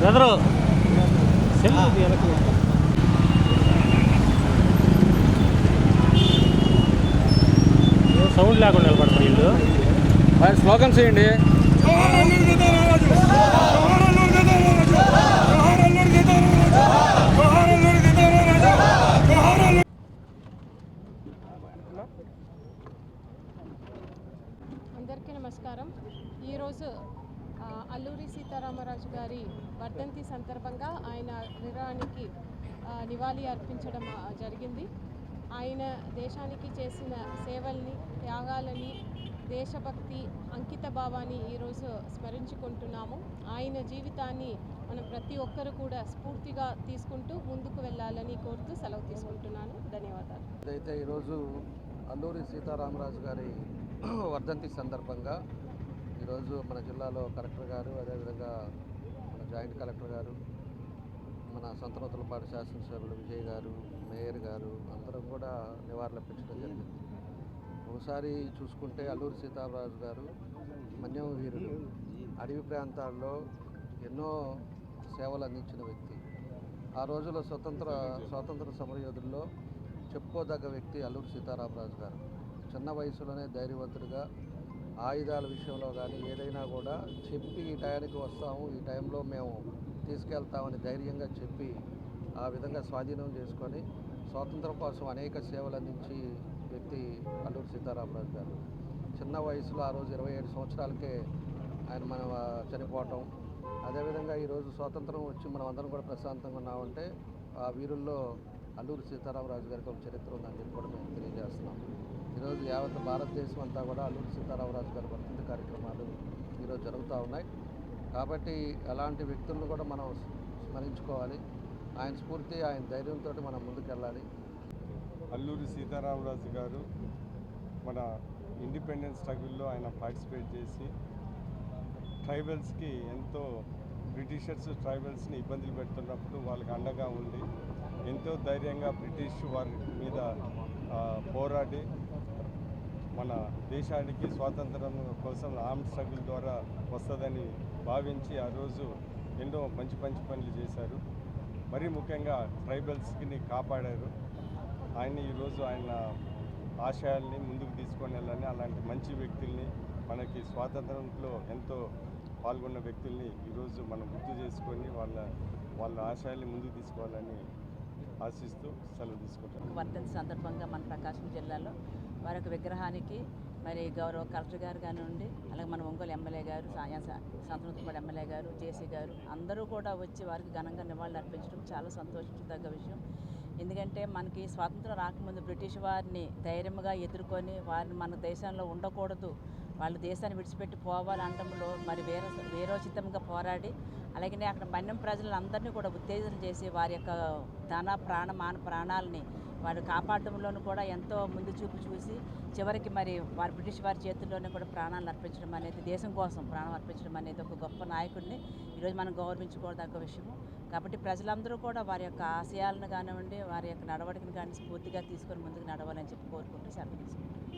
Brother sound లేకుండా నిలబడతారు వీళ్ళు. మరి స్లోగన్స్ చేయండి. అందరికీ నమస్కారం. ఈరోజు అల్లూరి సీతారామరాజు గారి వర్ధంతి సందర్భంగా ఆయన విరానికి నివాళి అర్పించడం జరిగింది. ఆయన దేశానికి చేసిన సేవల్ని త్యాగాలని దేశభక్తి అంకిత భావాన్ని ఈరోజు స్మరించుకుంటున్నాము. ఆయన జీవితాన్ని మనం ప్రతి ఒక్కరు కూడా స్ఫూర్తిగా తీసుకుంటూ ముందుకు వెళ్ళాలని కోరుతూ సెలవు తీసుకుంటున్నాను. ధన్యవాదాలు. అయితే ఈరోజు అల్లూరి సీతారామరాజు గారి వర్ధంతి సందర్భంగా ఈరోజు మన జిల్లాలో కలెక్టర్ గారు అదేవిధంగా మన జాయింట్ కలెక్టర్ గారు మన సంతనూతలపాటి శాసనసభ్యులు విజయ్ గారు మేయర్ గారు అందరం కూడా నివాళులర్పించడం జరిగింది. ఒకసారి చూసుకుంటే అల్లూరి సీతారామరాజు గారు మన్యం వీరుడు. అడవి ప్రాంతాల్లో ఎన్నో సేవలు అందించిన వ్యక్తి. ఆ రోజుల్లో స్వతంత్ర స్వాతంత్ర సమరయోధుల్లో చెప్పుకోదగ్గ వ్యక్తి అల్లూరి సీతారామరాజు గారు. చిన్న వయసులోనే ధైర్యవంతుడిగా ఆయుధాల విషయంలో కానీ ఏదైనా కూడా చెప్పి ఈ టయానికి వస్తాము ఈ టైంలో మేము తీసుకెళ్తామని ధైర్యంగా చెప్పి ఆ విధంగా స్వాధీనం చేసుకొని స్వాతంత్రం కోసం అనేక సేవలు అందించి వ్యక్తి అల్లూరి సీతారామరాజు గారు. చిన్న వయసులో ఆ రోజు ఇరవై ఏడు సంవత్సరాలకే ఆయన మన చనిపోవటం. అదేవిధంగా ఈరోజు స్వాతంత్రం వచ్చి మనం అందరం కూడా ప్రశాంతంగా ఉన్నామంటే ఆ వీరుల్లో అల్లూరి సీతారామరాజు గారికి ఒక చరిత్ర ఉందని చెప్పి కూడా మేము తెలియజేస్తున్నాం. ఈరోజు యావత్ భారతదేశం అంతా కూడా అల్లూరి సీతారామరాజు గారి వర్ధంతి కార్యక్రమాలు ఈరోజు జరుగుతూ ఉన్నాయి. కాబట్టి అలాంటి వ్యక్తులను కూడా మనం స్మరించుకోవాలి. ఆయన స్ఫూర్తి ఆయన ధైర్యంతో మనం ముందుకెళ్ళాలి. అల్లూరి సీతారామరాజు గారు మన ఇండిపెండెన్స్ స్ట్రగుల్లో ఆయన పార్టిసిపేట్ చేసి ట్రైబల్స్కి ఎంతో బ్రిటిషర్స్ ట్రైబల్స్ని ఇబ్బందులు పెడుతున్నప్పుడు వాళ్ళకి అండగా ఉండి ఎంతో ధైర్యంగా బ్రిటిష్ వారి మీద పోరాడి మన దేశానికి స్వాతంత్రం కోసం ఆర్మ్ స్ట్రగుల్ ద్వారా వస్తుందని భావించి ఆ రోజు ఎన్నో మంచి మంచి పనులు చేశారు. మరీ ముఖ్యంగా ట్రైబల్స్కి కాపాడారు. ఆయన ఈరోజు ఆయన ఆశయాల్ని ముందుకు తీసుకొని వెళ్ళాలని అలాంటి మంచి వ్యక్తుల్ని మనకి స్వాతంత్రంలో ఎంతో పాల్గొన్న వ్యక్తుల్ని ఈరోజు మనం గుర్తు చేసుకొని వాళ్ళ వాళ్ళ ఆశయాల్ని ముందుకు తీసుకోవాలని ఆశిస్తూ సెలవు తీసుకుంటాను వర్ధంతి సందర్భంగా మన ప్రకాశం జిల్లాలో వారి విగ్రహానికి మరి గౌరవ కలెక్టర్ గారు కానివ్వండి అలాగే మన ఒంగోలు ఎమ్మెల్యే గారు సంతనూతపాడు ఎమ్మెల్యే గారు జేసీ గారు అందరూ కూడా వచ్చి వారికి ఘనంగా నివాళులు అర్పించడం చాలా సంతోషించదగ్గ విషయం. ఎందుకంటే మనకి స్వాతంత్రం రాకముందు బ్రిటిష్ వారిని ధైర్యంగా ఎదుర్కొని వారిని మన దేశంలో ఉండకూడదు. వాళ్ళు దేశాన్ని విడిచిపెట్టి పోవాలనడంలో మరి వేర వేరోచితంగా పోరాడి అలాగే అక్కడ మన్యం ప్రజలందరినీ కూడా ఉత్తేజన చేసి వారి యొక్క ధన ప్రాణ మాన ప్రాణాలని వారు కాపాడటంలోనూ కూడా ఎంతో ముందు చూపు చూసి చివరికి మరి వారి బ్రిటిష్ వారి చేతుల్లోనే కూడా ప్రాణాలు అర్పించడం అనేది దేశం కోసం ప్రాణం అర్పించడం అనేది ఒక గొప్ప నాయకుడిని ఈరోజు మనం గౌరవించుకోదగ్గ విషయము. కాబట్టి ప్రజలందరూ కూడా వారి యొక్క ఆశయాలను కానివ్వండి వారి యొక్క నడవడికను కానీ స్ఫూర్తిగా తీసుకొని ముందుకు నడవాలని చెప్పి కోరుకుంటూ సెలవు తీసుకుంటాం